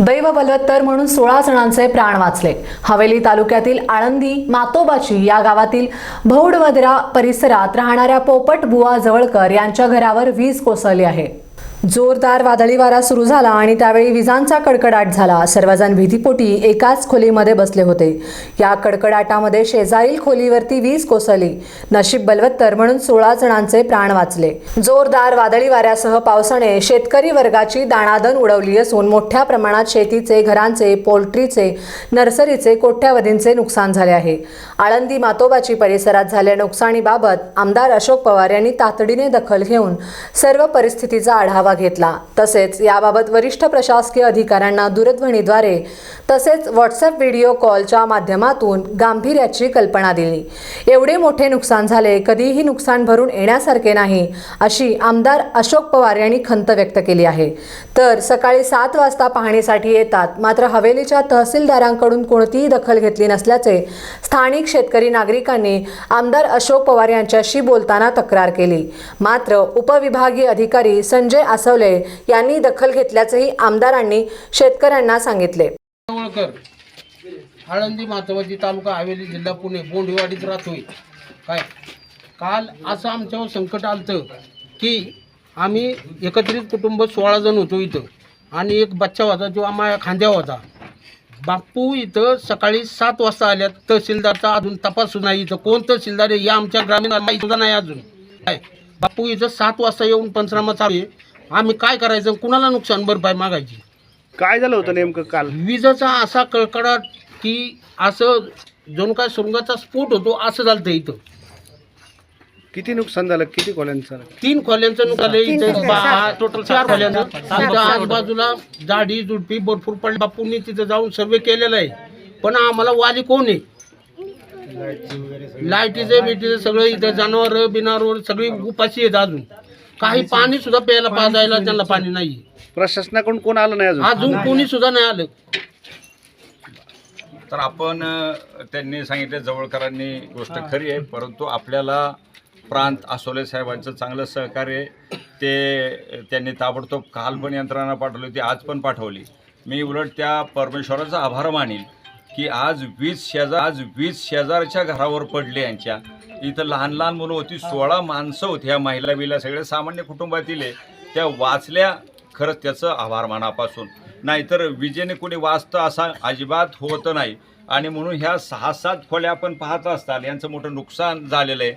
दैव बलवत्तर म्हणून सोळा जणांचे प्राण वाचले. हवेली तालुक्यातील आळंदी मातोबाची या गावातील भौडवदरा परिसरात राहणाऱ्या पोपट बुवा जवळकर यांच्या घरावर वीज कोसळली आहे. जोरदार वादळी वारा सुरू झाला आणि त्यावेळी विजांचा कडकडाट झाला. सर्वजण भीतीपोटी एकाच खोलीमध्ये बसले होते. या कडकडाटामध्ये शेजारील खोलीवरती वीज कोसळली. नशीब बलवत्तर म्हणून सोळा जणांचे प्राण वाचले. जोरदार वादळी वाऱ्यासह पावसाने शेतकरी वर्गाची दाणादण उडवली असून मोठ्या प्रमाणात शेतीचे घरांचे पोल्ट्रीचे नर्सरीचे कोट्यावधींचे नुकसान झाले आहे. आळंदी मातोबाची परिसरात झालेल्या नुकसानीबाबत आमदार अशोक पवार यांनी तातडीने दखल घेऊन सर्व परिस्थितीचा आढावा घेतला. तसेच याबाबत वरिष्ठ प्रशासकीय अधिकाऱ्यांना दूरध्वनीद्वारे तसेच व्हॉट्सअप व्हिडिओ कॉलच्या माध्यमातून गांभीर्याची कल्पना दिली. एवढे मोठे नुकसान झाले कधीही नुकसान भरून येण्यासारखे नाही अशी आमदार अशोक पवार यांनी खंत व्यक्त केली आहे. तर सकाळी सात वाजता पाहणीसाठी येतात मात्र हवेलीच्या तहसीलदारांकडून कोणतीही दखल घेतली नसल्याचे स्थानिक शेतकरी नागरिकांनी आमदार अशोक पवार यांच्याशी बोलताना तक्रार केली. मात्र उपविभागीय अधिकारी संजय आसवले यांनी दखल घेतल्याचंही आमदारांनी शेतकऱ्यांना सांगितले. आळंदी मातवती तालुका हवेली जिल्हा पुणे बोंडीवाडीत राहतोय. काय? काल असं आमच्यावर संकट आलतं की आम्ही एकत्रित कुटुंब सोळा जण होतो इथं. आणि एक बच्चा होता जो आम्हाला खांद्या होता. बापू इथं सकाळी सात वाजता आल्यात. तहसीलदारचा अजून तपास नाही. इथं कोण तहसीलदार आहे या आमच्या ग्रामीण सुद्धा नाही अजून. काय? बापू इथं सात वाजता येऊन पंचनामा चालू आहे. आम्ही काय करायचं? कुणाला नुकसान भरपाई मागायची? काय झालं होतं नेमकं काल? विजेचा असा कळकडाट की असं जणू काय सुरुंगाचा स्फोट होतो असं झालं होतं इथं. किती नुकसान झालं? किती खोल्यांचं झालं? तीन खोल्यांचं नुकसान आहे. इथं बा- टोटल चार खोल्यांचं. आमच्या आजूबाजूला झाडी झुडपी भरपूर पडली. बापूंनी तिथं जाऊन सर्वे केलेला आहे. पण आम्हाला वाली कोण आहे? लाईटीचे बिटीचे सगळं इथं जनावर बिनावर सगळी उपाशी आहेत अजून. काही पाणी सुद्धा प्यायला पाजायला त्यांना पाणी नाही प्रशासनाकडून कोण आलं नाही अजून? अजून कोणी सुद्धा नाही आलं. तर आपण अ, त्यांनी सांगितले जवळकरांनी गोष्ट खरी आहे परंतु आपल्याला प्रांत आसोले साहेबांचं चांगलं सहकार्य आहे. ते त्यांनी ताबडतोब काल पण यंत्रणा पाठवली होती आज पण पाठवली. मी उलट त्या परमेश्वराचा आभार मानील की आज वीज शेजार आज वीज शेजारच्या घरावर पडले यांच्या. इथं लहान लहान मुलं होती सोळा माणसं होती ह्या महिला बिला सगळ्या सामान्य कुटुंबातील आहे. त्या वाचल्या खरंच त्याचं आभार मानापासून. नाहीतर विजेने कोणी वाचतं असा अजिबात होत नाही. आणि म्हणून ह्या सहा सात खोल्या आपण पाहत असताल यांचं मोठं नुकसान झालेलं आहे.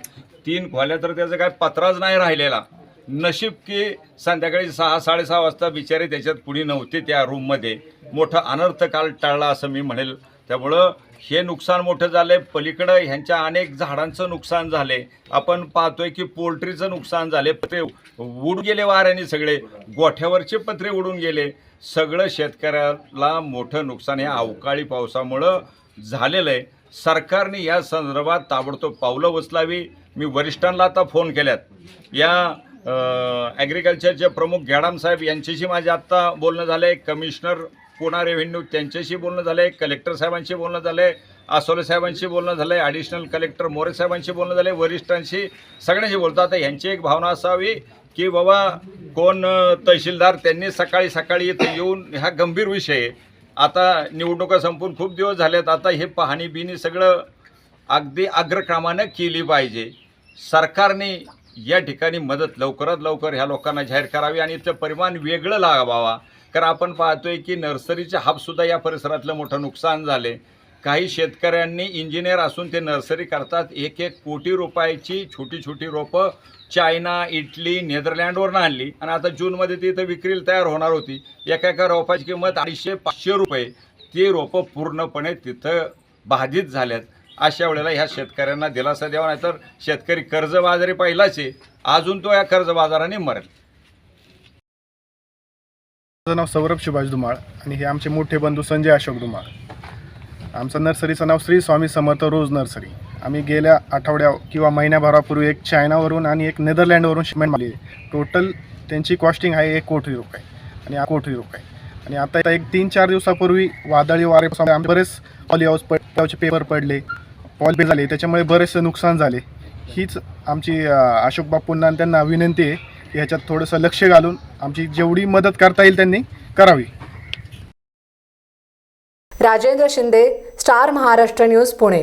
तीन खोल्या तर त्याचा काय पत्राच नाही राहिलेला. नशीब की संध्याकाळी सहा साडेसहा वाजता बिचारे त्याच्यात कुणी नव्हते त्या रूममध्ये मोठं अनर्थ काल टाळला असं मी म्हणेल. त्यामुळं हे नुकसान मोठं झालंय. पलीकडं ह्यांच्या अनेक झाडांचं नुकसान झाले आपण पाहतोय की पोल्ट्रीचं नुकसान झाले पत्रे उडून गेले वाऱ्याने सगळे. गोठ्यावरचे पत्रे उडून गेले. सगळं शेतकऱ्याला मोठं नुकसान या अवकाळी पावसामुळं झालेलं आहे. सरकारने या संदर्भात ताबडतोब पावलं उचलावी. मी वरिष्ठांना आता फोन केल्यात. या ॲग्रिकल्चरचे प्रमुख गॅडाम साहेब यांच्याशी माझे आत्ता बोलणं झालं आहे कमिशनर पुणा रेव्हेन्यू त्यांच्याशी बोलणं झालं आहे कलेक्टर साहेबांशी बोलणं झालं आहे आसोले साहेबांशी बोलणं झालं आहे ॲडिशनल कलेक्टर मोरे साहेबांशी बोलणं झालं आहे वरिष्ठांशी सगळ्यांशी बोलतो. आता ह्यांची एक भावना असावी की बाबा कोण तहसीलदार त्यांनी सकाळी सकाळी इथं येऊन ह्या गंभीर विषय आहे. आता निवडणुका संपून खूप दिवस झालेत. आता हे पाहणी बिणी सगळं अगदी अग्रक्रमानं केली पाहिजे. सरकारने या ठिकाणी मदत लवकरात लवकर ह्या लोकांना जाहीर करावी आणि इथलं परिमाण वेगळं लागावा. कारण आपण पाहतोय की नर्सरीचे हापसुद्धा या परिसरातलं मोठं नुकसान झाले. काही शेतकऱ्यांनी इंजिनियर असून ते नर्सरी करतात. एक एक कोटी रुपयाची छोटी छोटी रोपं चायना इटली नेदरलँडवरनं आणली. आणि आता जूनमध्ये ती इथं विक्रीला तयार होणार होती. एका एका रोपाची किंमत अडीचशे पाचशे रुपये. ती रोपं पूर्णपणे तिथं बाधित झाल्यात. अशा वेळेला ह्या शेतकऱ्यांना दिलासा द्यावा नाही तर शेतकरी कर्जबाजारी पहिलाच आहे. अजून तो या कर्जबाजाराने मरेल. माझं नाव सौरभ सुभाष धुमाळ आणि हे आमचे मोठे बंधू संजय अशोक धुमाळ. आमचं नर्सरीचं नाव श्री स्वामी समर्थ रोज नर्सरी. आम्ही गेल्या आठवड्या किंवा महिन्याभरापूर्वी एक चायनावरून आणि एक नेदरलँडवरून शिमेंट मागली टोटल त्यांची कॉस्टिंग आहे एक कोटी रुपये आणि आ- कोटी रुपये. आणि आता आता एक तीन चार दिवसापूर्वी वादळी वारे आम्ही बरेच पॉली हाऊस पेपर पडले पॉल झाले त्याच्यामुळे बरेचसे नुकसान झाले. हीच आमची अशोक बापूंना आणि त्यांना विनंती आहे. ह्याच्यात थोडंसं लक्ष घालून आमची जेवढी मदत करता येईल त्यांनी करावी. Rajendra Shinde star Maharashtra news Pune.